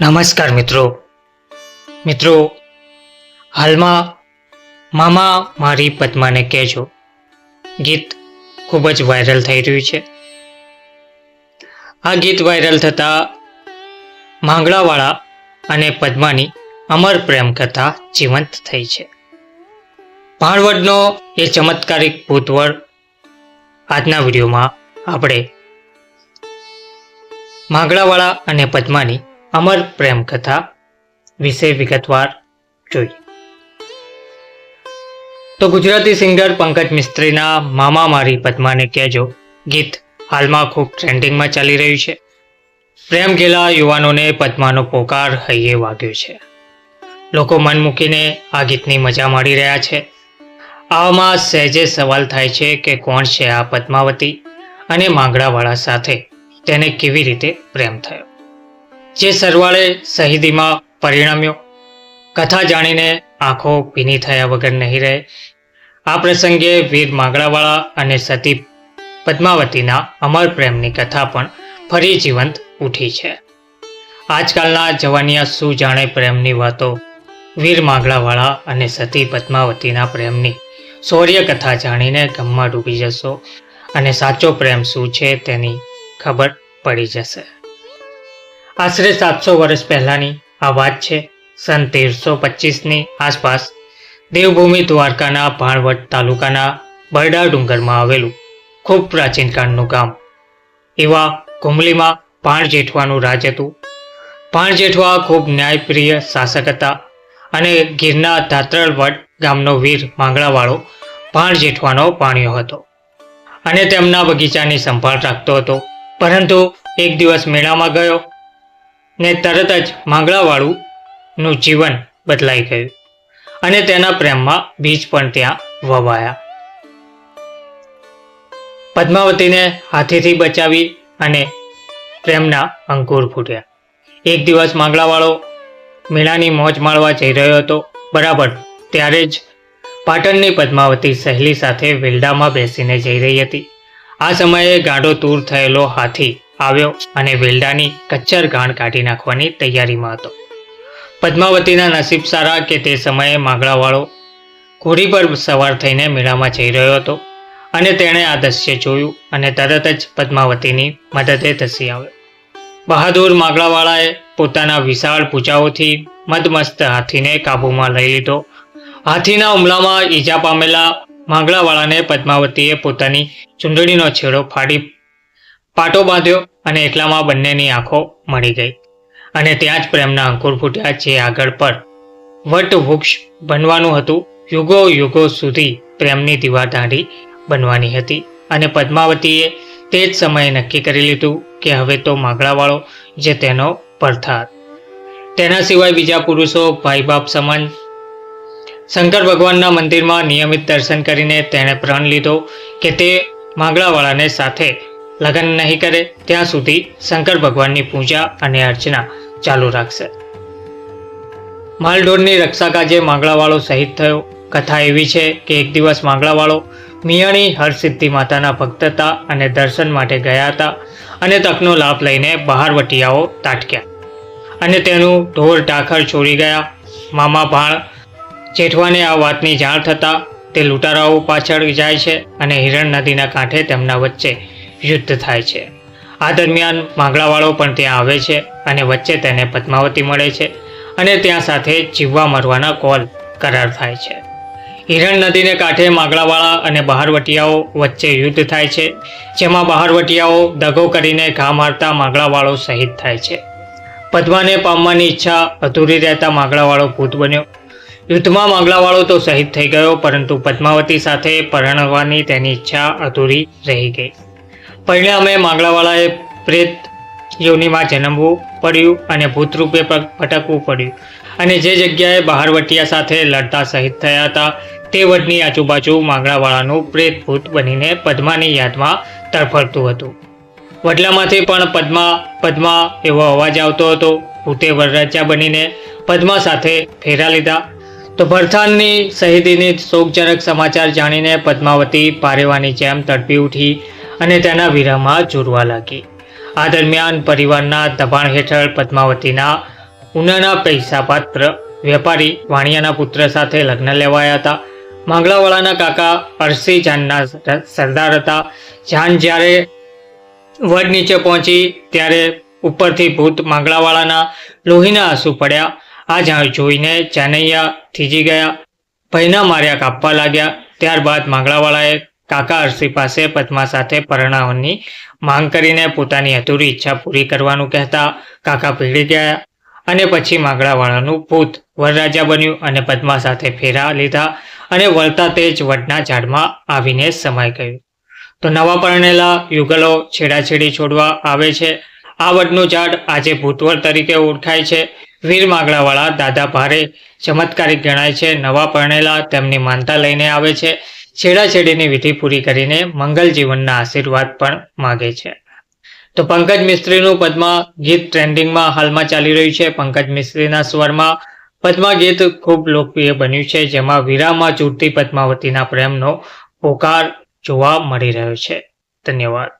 નમસ્કાર મિત્રો. મિત્રો, હાલમાં મામા મારી પદ્માને કહેજો. ગીત ખૂબ જ વાયરલ થઈ રહ્યું છે. આ ગીત વાયરલ થતાં માંગડાવાળા અને પદ્માની અમર પ્રેમ કથા જીવંત થઈ છે. ભાણવડનો એ ચમત્કારિક ભૂતવળ આજના વિડીયોમાં આપણે માંગડાવાળા અને પદ્માની અમર પ્રેમ કથા વિશે વિગતવાર જોઈએ. તો ગુજરાતી સિંગર પંકજ મિસ્ત્રીના મામા મારી પદ્માને કહેજો, ગીત હાલમાં ખૂબ ટ્રેન્ડિંગમાં ચાલી રહ્યું છે. પ્રેમ ગેલા યુવાનોને પદ્માનો પોકાર હૈયે વાગ્યો છે. લોકો મન મૂકીને આ ગીતની મજા માણી રહ્યા છે. આવામાં સહેજે સવાલ થાય છે કે કોણ છે આ પદ્માવતી અને માંગડાવાળા સાથે તેને કેવી રીતે પ્રેમ થયો? જે સરવાળે શહીદીમાં પરિણમ્યો. કથા જાણીને આંખો ભીની થયા વગર નહીં રહે. આ પ્રસંગે વીર માગડાવાળા અને સતી પદ્માવતીના અમર પ્રેમની કથા પણ ફરી જીવંત ઉઠી છે. આજકાલના જવાનિયા શું જાણે પ્રેમની વાતો? વીર માગડાવાળા અને સતી પદ્માવતીના પ્રેમની શૌર્ય કથા જાણીને ગમમાં ડૂબી જશો. અને સાચો પ્રેમ શું છે તેની ખબર પડી જશે. આશરે સાતસો વર્ષ પહેલાંની આ વાત છે. સન તેરસો પચીસની આસપાસ દેવભૂમિ દ્વારકાના ભાણવટ તાલુકાના બરડા ડુંગરમાં આવેલું ખૂબ પ્રાચીન કાળનું ગામ. એવા કુમલીમાં ભાણ જેઠવાનું રાજ હતું. ભાણ જેઠવા ખૂબ ન્યાયપ્રિય શાસક હતા અને ગીરના ધાત્રળવટ ગામનો વીર માંગળાવાળો ભાણ જેઠવાનો પાણ્યો હતો અને તેમના બગીચાની સંભાળ રાખતો હતો. પરંતુ એક દિવસ મેળામાં ગયો ને તરત જ માંગળાવાળુંનું જીવન બદલાઈ ગયું અને તેના પ્રેમમાં બીજ પણ ત્યાં વવાયા. પદ્માવતીને હાથીથી બચાવી અને પ્રેમના અંકુર ફૂટ્યા. એક દિવસ માંગળાવાળો મીણાની મોજ માણવા જઈ રહ્યો હતો. બરાબર ત્યારે જ પાટણની પદ્માવતી સહેલી સાથે વેલડામાં બેસીને જઈ રહી હતી. આ સમયે ગાઢો તૂર થયેલો હાથી આવ્યો અને વેલડાની કચ્છર ઘાણ કાઢી નાખવાની તૈયારીમાં હતો. પદ્માવતીના નસીબ સારા કે તે સમયે માગડાવાળો ઘોડી પર સવાર થઈને મેળામાં જઈ રહ્યો હતો અને તેણે આ દ્રશ્ય જોયું અને તરત જ પદ્માવતીની મદદે ધસી આવ્યો. બહાદુર માગડાવાળાએ પોતાના વિશાળ પૂજાઓથી મદમસ્ત હાથીને કાબૂમાં લઈ લીધો. હાથીના હુમલામાં ઈજા પામેલા માંગડાવાળાને પદ્માવતીએ પોતાની ચૂંટણીનો છેડો ફાડી પાટો બાંધ્યો અને એકલામાં બંનેની આંખો મળી ગઈ. અને ત્યાં જ પ્રેમના અંકુર ફૂટ્યા જે આગળ પર વટ વૃક્ષ બનવાનું હતું. યુગો યુગો સુધી પ્રેમની દીવાર દાંડી બનવાની હતી. અને પદ્માવતીએ તે જ સમયે નક્કી કરી લીધું કે હવે તો માગડાવાળો જે તેનો પરથાર તેના સિવાય બીજા પુરુષો ભાઈ બાપ સમાન શંકર ભગવાનના મંદિરમાં નિયમિત દર્શન કરીને તેણે પ્રણ લીધો કે તે માંગડાવાળાને સાથે લગ્ન નહીં કરે, ત્યાં સુધી શંકર ભગવાનની પૂજા અને અર્ચના ચાલુ રાખશે. માલઢોરની રક્ષા કાજે માંગળાવાળો શહીદ થયો. કથા એવી છે કે એક દિવસ માંગડાવાળો મિયાણી હરસિદ્ધિ માતાના ભક્ત હતા અને દર્શન માટે ગયા હતા અને તકનો લાભ લઈને બહારવટીયાઓ તાટક્યા. અને તેનું ઢોર ટાખર છોડી ગયા. મામા ભાણ જેઠવાને આ વાતની જાણ થતાં તે લૂંટારાઓ પાછળ જાય છે અને હિરણ નદીના કાંઠે તેમના વચ્ચે યુદ્ધ થાય છે. આ દરમિયાન માંગડાવાળો પણ ત્યાં આવે છે અને વચ્ચે તેને પદ્માવતી મળે છે અને ત્યાં સાથે જીવવા મરવાના કોલ કરાર થાય છે. હિરણ નદીને કાંઠે માંગડાવાળા અને બહારવટિયાઓ વચ્ચે યુદ્ધ થાય છે, જેમાં બહારવટિયાઓ દગો કરીને ઘા મારતા માંગડાવાળો શહીદ થાય છે. પદ્માને પામવાની ઈચ્છા અધૂરી રહેતા માંગડાવાળો ભૂત બન્યો. યુદ્ધમાં માંગલાવાળો તો શહીદ થઈ ગયો, પરંતુ પદ્માવતી સાથે પરણવાની તેની ઈચ્છા અધૂરી રહી ગઈ. પરિણામે માંગલાવાળાએ પ્રેત યોનિમાં જન્મવું પડ્યું અને ભૂતરૂપે ભટકવું પડ્યું. અને જે જગ્યાએ બહારવટિયા સાથે લડતા શહીદ થયા હતા, તે વટની આજુબાજુ માંગળાવાળાનું પ્રેત ભૂત બનીને પદ્માની યાદમાં તડફડતું હતું. વડલામાંથી પણ પદ્મા પદ્મા એવો અવાજ આવતો હતો, ભૂતે વરરાજા બનીને પદ્મા સાથે ફેરા લીધા. તો ભરથાનની શહીદીની શોકજનક સમાચાર જાણીને પદ્માવતી પારેવાની જેમ તડપી ઉઠી અને તેના વિરહમાં જોડવા લાગી. આ દરમિયાન પરિવારના દબાણ હેઠળ પદ્માવતીના ઉનાના પૈસા પાત્ર વેપારી વાણિયાના પુત્ર સાથે લગ્ન લેવાયા હતા. માંગલાવાળાના કાકા અરસી જાનના સરદાર હતા. જાન જ્યારે વડ નીચે પહોંચી ત્યારે ઉપરથી ભૂત માંગલાવાળાના લોહીના આંસુ પડ્યા. આ જાણ જોઈને જાનૈયા થીજી ગયા. ભયના માર્યા કાપવા લાગ્યા. ત્યારબાદ માંગલાવાળાએ કાકા અરસી પાસે પદ્મા સાથે પરણાવવાની માંગ કરીને પોતાની અધૂરી ઈચ્છા પૂરી કરવાનું કહેતા કાકા પીડી ગયા અને પછી માંગડાવાળાનું ભૂત વરરાજા બન્યું અને પદ્મા સાથે ફેરા લીધા અને વળતા તે જ વડના ઝાડમાં આવીને સમાઈ ગયું. તો નવા પરણેલા યુગલો છેડાછેડી છોડવા આવે છે. આ વડનું ઝાડ આજે ભૂતવર તરીકે ઓળખાય છે. વીર માગડાવાળા દાદા ભારે ચમત્કારિક ગણાય છે. નવા પરણેલા તેમની માનતા લઈને આવે છે. છેડાછેડીની વિધિ પૂરી કરીને મંગલ જીવનના આશીર્વાદ પણ માગે છે. તો પંકજ મિસ્ત્રીનું પદ્મા ગીત ટ્રેન્ડિંગમાં હાલમાં ચાલી રહ્યું છે. પંકજ મિસ્ત્રીના સ્વરમાં પદ્મા ગીત ખૂબ લોકપ્રિય બન્યું છે, જેમાં વીરામાં ચૂંટતી પદ્માવતીના પ્રેમનો પોકાર જોવા મળી રહ્યો છે. ધન્યવાદ.